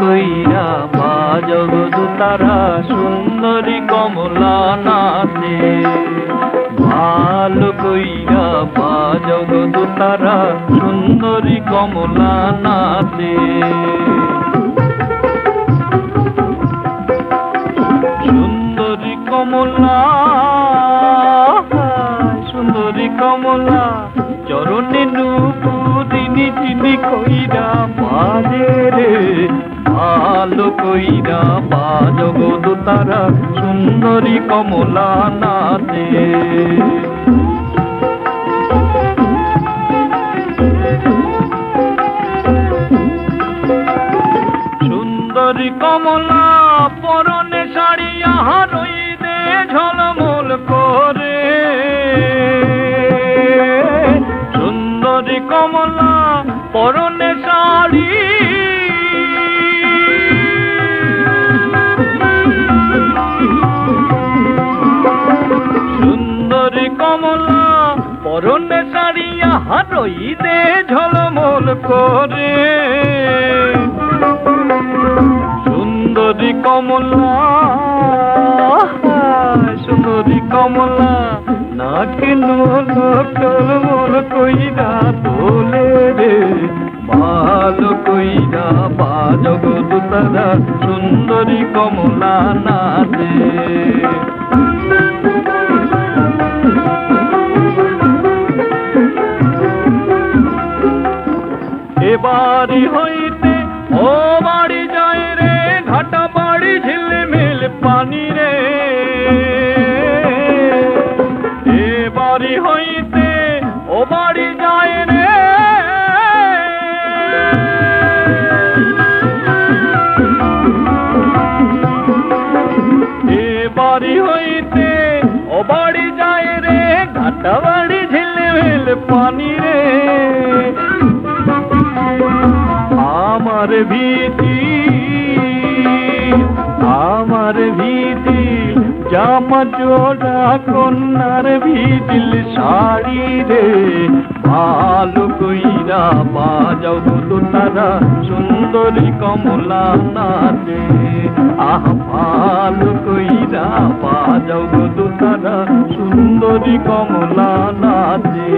কইরা মা জগদু তারা সুন্দরী কমলা নাচে। কইরা মা জগৎ তারা সুন্দরী কমলা নাচে সুন্দরী কমলা সুন্দরী কমলা, চরণে নুপুরিনি চিনি কইরা বাজে রে। ভালো কইরা বাজগদ তারা সুন্দরী কমলা নাচে সুন্দরী কমলা, পরনে শাড়ি আহার দে ঝলমল করে। সুন্দরী কমলা, পরনে শাড়ি। সুন্দরী কমলা, পরনে শাড়ি আহার দে ঝলমল করে। সুন্দরী কমলা সুন্দরী কমলা, নাকে নল মন কইরা তোলে রে? ভালো কইরা বাজগত তারা সুন্দরী কমলা নাচে। এবারি হইতে ও এবারি হইতে ও বাড়ি যায় রে। এবারি হইতে ও বাড়ি যায় রে ঘাটা বাড়ি ঝিলমিল পানি রে। আমার ভীতি আমার ভীতি জামা জোড়া কন্যার ভিদিল শাড়ি রে ভালো কইরা বাজাও তো তারা সুন্দরী কমলা নাচে আহ ভালো কইরা বাজাও তো তারা সুন্দরী কমলা নাচে